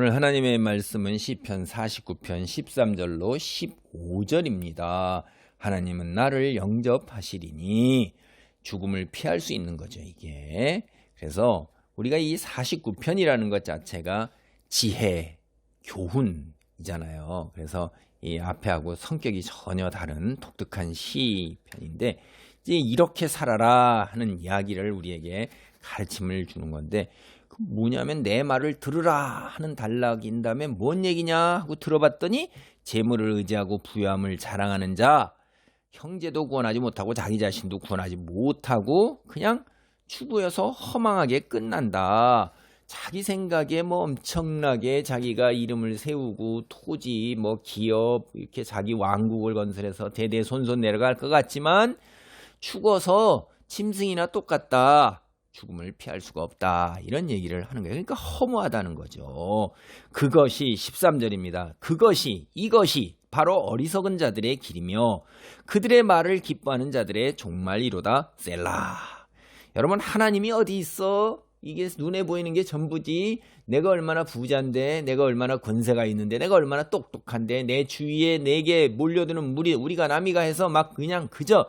오늘 하나님의 말씀은 시편 49편 13절로 15절입니다. 하나님은 나를 영접하시리니 죽음을 피할 수 있는 거죠, 이게. 그래서 우리가 이 49편이라는 것 자체가 지혜, 교훈이잖아요. 그래서 이 앞에하고 성격이 전혀 다른 독특한 시편인데 이제 이렇게 살아라 하는 이야기를 우리에게 가르침을 주는 건데 그 뭐냐면 내 말을 들으라 하는 단락인 다음에 뭔 얘기냐 하고 들어봤더니 재물을 의지하고 부유함을 자랑하는 자 형제도 구원하지 못하고 자기 자신도 구원하지 못하고 그냥 추구해서 허망하게 끝난다. 자기 생각에 뭐 엄청나게 자기가 이름을 세우고 토지 뭐 기업 이렇게 자기 왕국을 건설해서 대대손손 내려갈 것 같지만 죽어서 짐승이나 똑같다. 죽음을 피할 수가 없다. 이런 얘기를 하는 거예요. 그러니까 허무하다는 거죠. 그것이 13절입니다. 그것이, 이것이 바로 어리석은 자들의 길이며 그들의 말을 기뻐하는 자들의 종말이로다. 셀라. 여러분, 하나님이 어디 있어? 이게 눈에 보이는 게 전부지. 내가 얼마나 부자인데, 내가 얼마나 권세가 있는데, 내가 얼마나 똑똑한데, 내 주위에 내게 몰려드는 무리, 우리가 남이가 해서 막 그냥 그저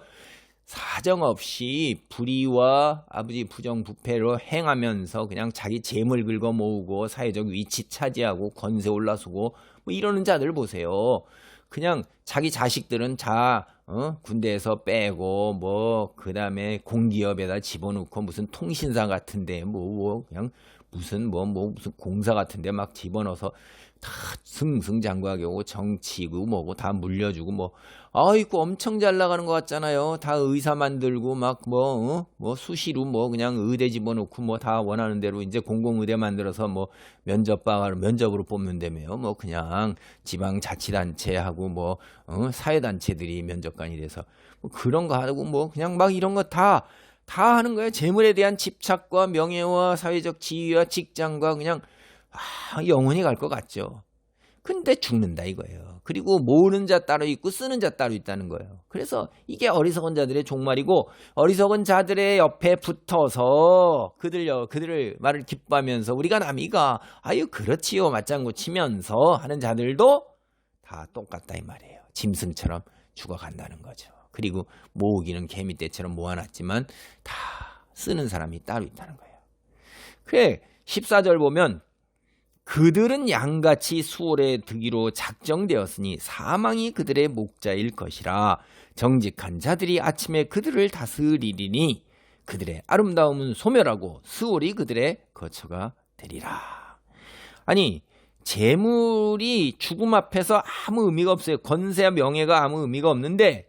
사정없이 불의와 아버지 부정부패로 행하면서 그냥 자기 재물 긁어 모으고 사회적 위치 차지하고 권세 올라서고 뭐 이러는 자들 보세요. 그냥 자기 자식들은 자 어? 군대에서 빼고 뭐 그다음에 공기업에다 집어넣고 무슨 통신사 같은데 뭐, 뭐 그냥 무슨 뭐, 뭐 무슨 공사 같은데 막 집어넣어서 다 승승장구하게 오고 정치고 뭐고 다 물려주고 뭐 아이고 엄청 잘 나가는 것 같잖아요. 다 의사 만들고 막뭐 어? 뭐 수시로 뭐 그냥 의대 집어넣고 뭐 다 원하는 대로 이제 공공의대 만들어서 뭐 면접방을 면접으로 뽑는다며요. 뭐 그냥 지방 자치단체하고 뭐 어? 사회단체들이 면접관이 돼서 뭐 그런 거 하고 뭐 그냥 막 이런 거 다 다 하는 거예요. 재물에 대한 집착과 명예와 사회적 지위와 직장과 그냥 아, 영혼이 갈 것 같죠. 근데 죽는다 이거예요. 그리고 모으는 자 따로 있고 쓰는 자 따로 있다는 거예요. 그래서 이게 어리석은 자들의 종말이고 어리석은 자들의 옆에 붙어서 그들 그들을 말을 기뻐하면서 우리가 남이가 아유 그렇지요 맞장구 치면서 하는 자들도 다 똑같다 이 말이에요. 짐승처럼 죽어간다는 거죠. 그리고 모으기는 개미떼처럼 모아놨지만 다 쓰는 사람이 따로 있다는 거예요. 그래 14절 보면 그들은 양같이 수월에 드기로 작정되었으니 사망이 그들의 목자일 것이라 정직한 자들이 아침에 그들을 다스리리니 그들의 아름다움은 소멸하고 수월이 그들의 거처가 되리라. 아니 재물이 죽음 앞에서 아무 의미가 없어요. 권세와 명예가 아무 의미가 없는데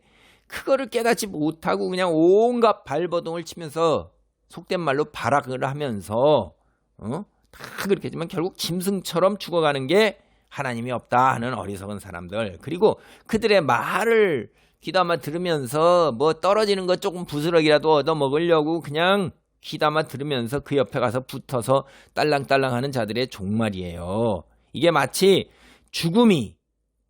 그거를 깨닫지 못하고 그냥 온갖 발버둥을 치면서 속된 말로 발악을 하면서 어? 다 그렇게 했지만 결국 짐승처럼 죽어가는 게 하나님이 없다 하는 어리석은 사람들 그리고 그들의 말을 귀담아 들으면서 뭐 떨어지는 것 조금 부스러기라도 얻어 먹으려고 그냥 귀담아 들으면서 그 옆에 가서 붙어서 딸랑딸랑 하는 자들의 종말이에요. 이게 마치 죽음이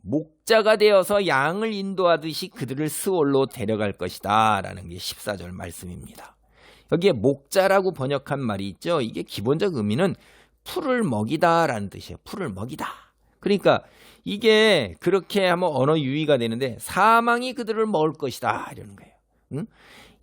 목자가 되어서 양을 인도하듯이 그들을 스올로 데려갈 것이다 라는 게 14절 말씀입니다. 여기에 목자라고 번역한 말이 있죠. 이게 기본적 의미는 풀을 먹이다 라는 뜻이에요. 풀을 먹이다. 그러니까 이게 그렇게 하면 언어 유의가 되는데 사망이 그들을 먹을 것이다 이러는 거예요. 응?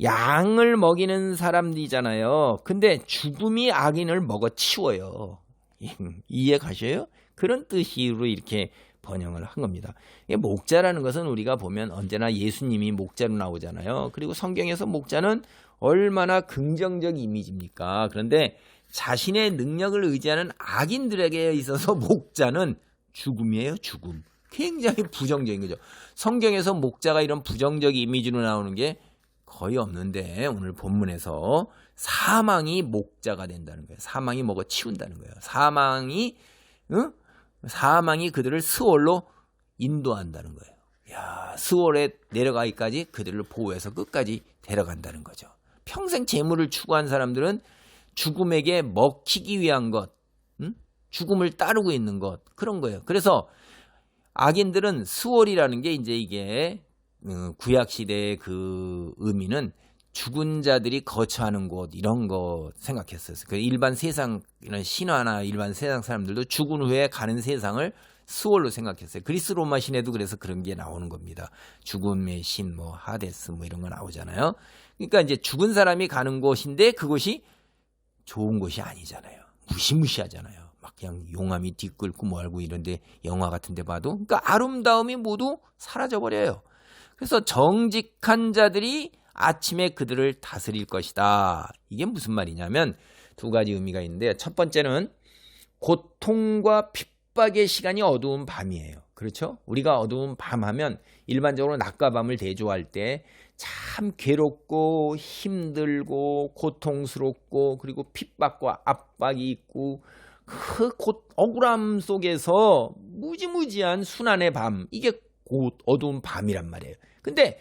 양을 먹이는 사람들이잖아요. 근데 죽음이 악인을 먹어 치워요. 이해 가셔요? 그런 뜻으로 이렇게 번역을 한 겁니다. 목자라는 것은 우리가 보면 언제나 예수님이 목자로 나오잖아요. 그리고 성경에서 목자는 얼마나 긍정적 이미지입니까? 그런데 자신의 능력을 의지하는 악인들에게 있어서 목자는 죽음이에요, 죽음. 굉장히 부정적인 거죠. 성경에서 목자가 이런 부정적 이미지로 나오는 게 거의 없는데 오늘 본문에서 사망이 목자가 된다는 거예요. 사망이 먹어 치운다는 거예요. 사망이 응? 사망이 그들을 스월로 인도한다는 거예요. 야, 스월에 내려가기까지 그들을 보호해서 끝까지 데려간다는 거죠. 평생 재물을 추구한 사람들은 죽음에게 먹히기 위한 것, 음? 죽음을 따르고 있는 것 그런 거예요. 그래서 악인들은 스월이라는 게 이제 이게 어, 구약 시대의 그 의미는 죽은 자들이 거처하는 곳 이런 거 생각했어요. 그 일반 세상 이런 신화나 일반 세상 사람들도 죽은 후에 가는 세상을 수월로 생각했어요. 그리스 로마 신에도 그래서 그런 게 나오는 겁니다. 죽음의 신, 뭐 하데스 뭐 이런 거 나오잖아요. 그러니까 이제 죽은 사람이 가는 곳인데 그곳이 좋은 곳이 아니잖아요. 무시무시하잖아요. 막 그냥 용암이 뒤끓고 뭐 알고 이런데 영화 같은데 봐도 그러니까 아름다움이 모두 사라져 버려요. 그래서 정직한 자들이 아침에 그들을 다스릴 것이다. 이게 무슨 말이냐면 두 가지 의미가 있는데 첫 번째는 고통과 핍박의 시간이 어두운 밤이에요. 그렇죠? 우리가 어두운 밤 하면 일반적으로 낮과 밤을 대조할 때 참 괴롭고 힘들고 고통스럽고 그리고 핍박과 압박이 있고 그 곧 억울함 속에서 무지무지한 순환의 밤 이게 곧 어두운 밤이란 말이에요. 근데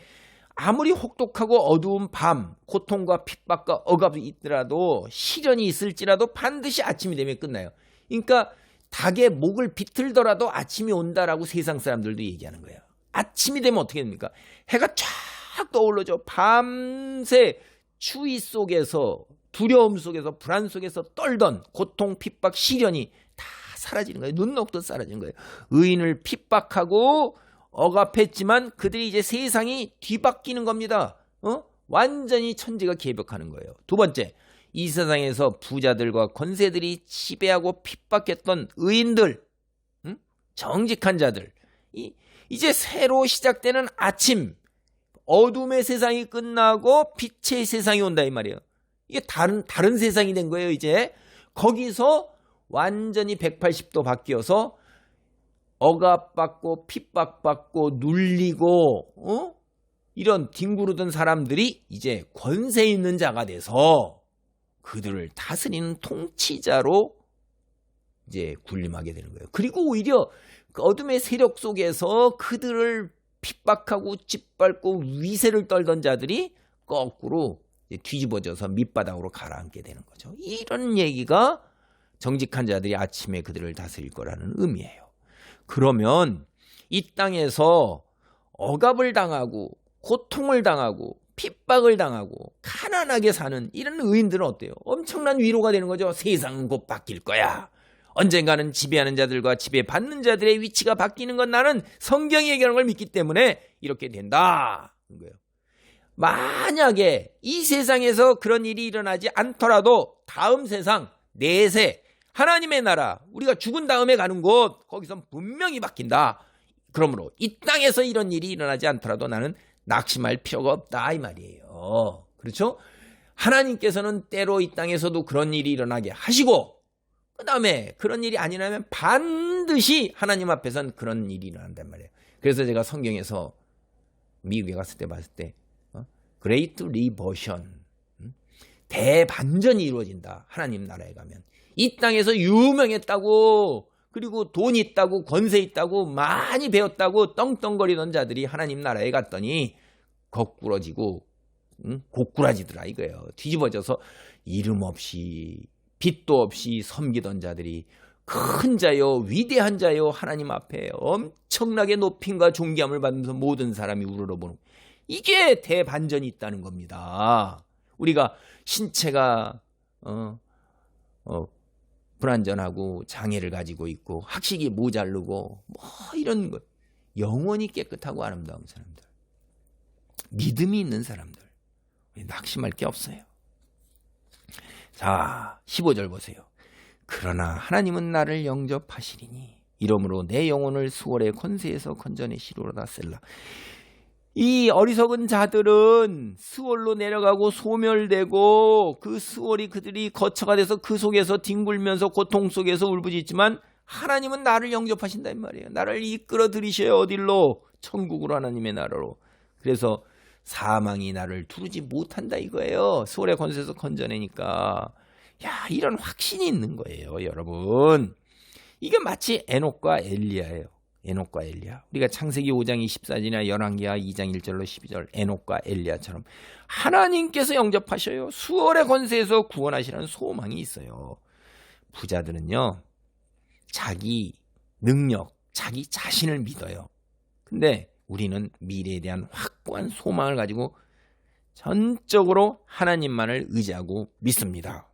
아무리 혹독하고 어두운 밤, 고통과 핍박과 억압이 있더라도 시련이 있을지라도 반드시 아침이 되면 끝나요. 그러니까 닭의 목을 비틀더라도 아침이 온다라고 세상 사람들도 얘기하는 거예요. 아침이 되면 어떻게 됩니까? 해가 쫙 떠올르죠. 밤새 추위 속에서 두려움 속에서 불안 속에서 떨던 고통, 핍박, 시련이 다 사라지는 거예요. 눈 녹듯 사라지는 거예요. 의인을 핍박하고 억압했지만 그들이 이제 세상이 뒤바뀌는 겁니다. 어? 완전히 천지가 개벽하는 거예요. 두 번째, 이 세상에서 부자들과 권세들이 지배하고 핍박했던 의인들, 응? 정직한 자들, 이, 이제 새로 시작되는 아침, 어둠의 세상이 끝나고 빛의 세상이 온다 이 말이에요. 이게 다른 다른 세상이 된 거예요, 이제. 거기서 완전히 180도 바뀌어서 억압받고 핍박받고 눌리고 어? 이런 뒹구르던 사람들이 이제 권세 있는 자가 돼서 그들을 다스리는 통치자로 이제 군림하게 되는 거예요. 그리고 오히려 그 어둠의 세력 속에서 그들을 핍박하고 짓밟고 위세를 떨던 자들이 거꾸로 뒤집어져서 밑바닥으로 가라앉게 되는 거죠. 이런 얘기가 정직한 자들이 아침에 그들을 다스릴 거라는 의미예요. 그러면 이 땅에서 억압을 당하고 고통을 당하고 핍박을 당하고 가난하게 사는 이런 의인들은 어때요? 엄청난 위로가 되는 거죠. 세상은 곧 바뀔 거야. 언젠가는 지배하는 자들과 지배받는 자들의 위치가 바뀌는 건 나는 성경이 얘기하는 걸 믿기 때문에 이렇게 된다. 거예요. 만약에 이 세상에서 그런 일이 일어나지 않더라도 다음 세상 내세 하나님의 나라 우리가 죽은 다음에 가는 곳 거기선 분명히 바뀐다. 그러므로 이 땅에서 이런 일이 일어나지 않더라도 나는 낙심할 필요가 없다 이 말이에요. 그렇죠? 하나님께서는 때로 이 땅에서도 그런 일이 일어나게 하시고 그 다음에 그런 일이 아니라면 반드시 하나님 앞에선 그런 일이 일어난단 말이에요. 그래서 제가 성경에서 미국에 갔을 때 봤을 때 어? Great Reversion 음? 대반전이 이루어진다. 하나님 나라에 가면 이 땅에서 유명했다고 그리고 돈 있다고 권세 있다고 많이 배웠다고 떵떵거리던 자들이 하나님 나라에 갔더니 거꾸러지고 응? 고꾸라지더라 이거예요. 뒤집어져서 이름 없이 빛도 없이 섬기던 자들이 큰 자요 위대한 자요 하나님 앞에 엄청나게 높임과 존귀함을 받으면서 모든 사람이 우러러보는 이게 대반전이 있다는 겁니다. 우리가 신체가 어, 어, 불완전하고 장애를 가지고 있고 학식이 모자르고 뭐 이런 것 영원히 깨끗하고 아름다운 사람들 믿음이 있는 사람들 낙심할 게 없어요. 자, 15절 보세요. 그러나 하나님은 나를 영접하시리니 이러므로 내 영혼을 수월의 권세에서 건져내시로다 셀라. 이 어리석은 자들은 수월로 내려가고 소멸되고 그 수월이 그들이 거처가 돼서 그 속에서 뒹굴면서 고통 속에서 울부짖지만 하나님은 나를 영접하신다 이 말이에요. 나를 이끌어 들이셔요 어딜로 천국으로 하나님의 나라로. 그래서 사망이 나를 두르지 못한다 이거예요. 수월의 권세에서 건져내니까. 야, 이런 확신이 있는 거예요, 여러분. 이게 마치 에녹과 엘리야예요. 에녹과 엘리야. 우리가 창세기 5장 24절이나 열왕기하 2장 1절로 12절 에녹과 엘리야처럼 하나님께서 영접하셔요. 수월의 권세에서 구원하시라는 소망이 있어요. 부자들은요. 자기 능력, 자기 자신을 믿어요. 근데 우리는 미래에 대한 확고한 소망을 가지고 전적으로 하나님만을 의지하고 믿습니다.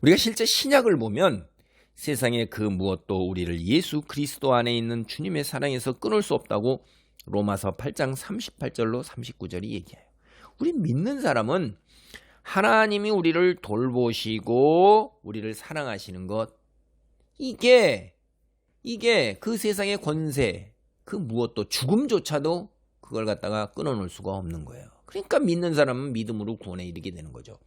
우리가 실제 신약을 보면 세상의 그 무엇도 우리를 예수 그리스도 안에 있는 주님의 사랑에서 끊을 수 없다고 로마서 8장 38절로 39절이 얘기해요. 우리 믿는 사람은 하나님이 우리를 돌보시고 우리를 사랑하시는 것 이게 이게 그 세상의 권세 그 무엇도 죽음조차도 그걸 갖다가 끊어놓을 수가 없는 거예요. 그러니까 믿는 사람은 믿음으로 구원에 이르게 되는 거죠.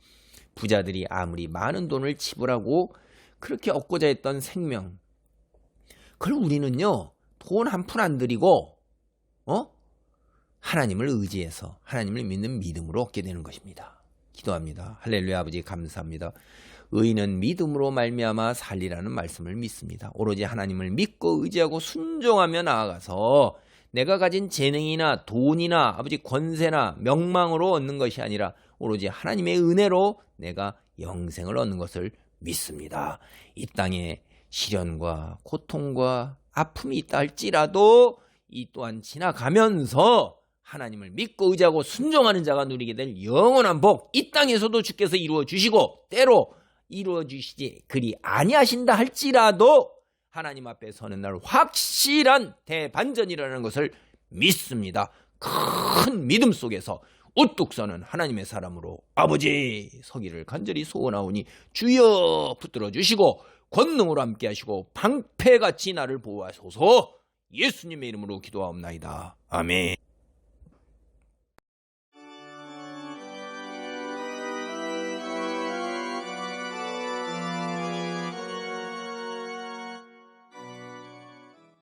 부자들이 아무리 많은 돈을 지불하고 그렇게 얻고자 했던 생명 그걸 우리는요 돈 한 푼 안 들이고 어 하나님을 의지해서 하나님을 믿는 믿음으로 얻게 되는 것입니다. 기도합니다. 할렐루야 아버지 감사합니다. 의인은 믿음으로 말미암아 살리라는 말씀을 믿습니다. 오로지 하나님을 믿고 의지하고 순종하며 나아가서 내가 가진 재능이나 돈이나 아버지 권세나 명망으로 얻는 것이 아니라 오로지 하나님의 은혜로 내가 영생을 얻는 것을 믿습니다. 이 땅에 시련과 고통과 아픔이 있다 할지라도 이 또한 지나가면서 하나님을 믿고 의지하고 순종하는 자가 누리게 될 영원한 복 이 땅에서도 주께서 이루어 주시고 때로 이루어 주시지 그리 아니하신다 할지라도 하나님 앞에 서는 날 확실한 대반전이라는 것을 믿습니다. 큰 믿음 속에서 우뚝 서는 하나님의 사람으로 아버지 서기를 간절히 소원하오니 주여 붙들어 주시고 권능으로 함께 하시고 방패같이 나를 보호하소서 예수님의 이름으로 기도하옵나이다. 아멘.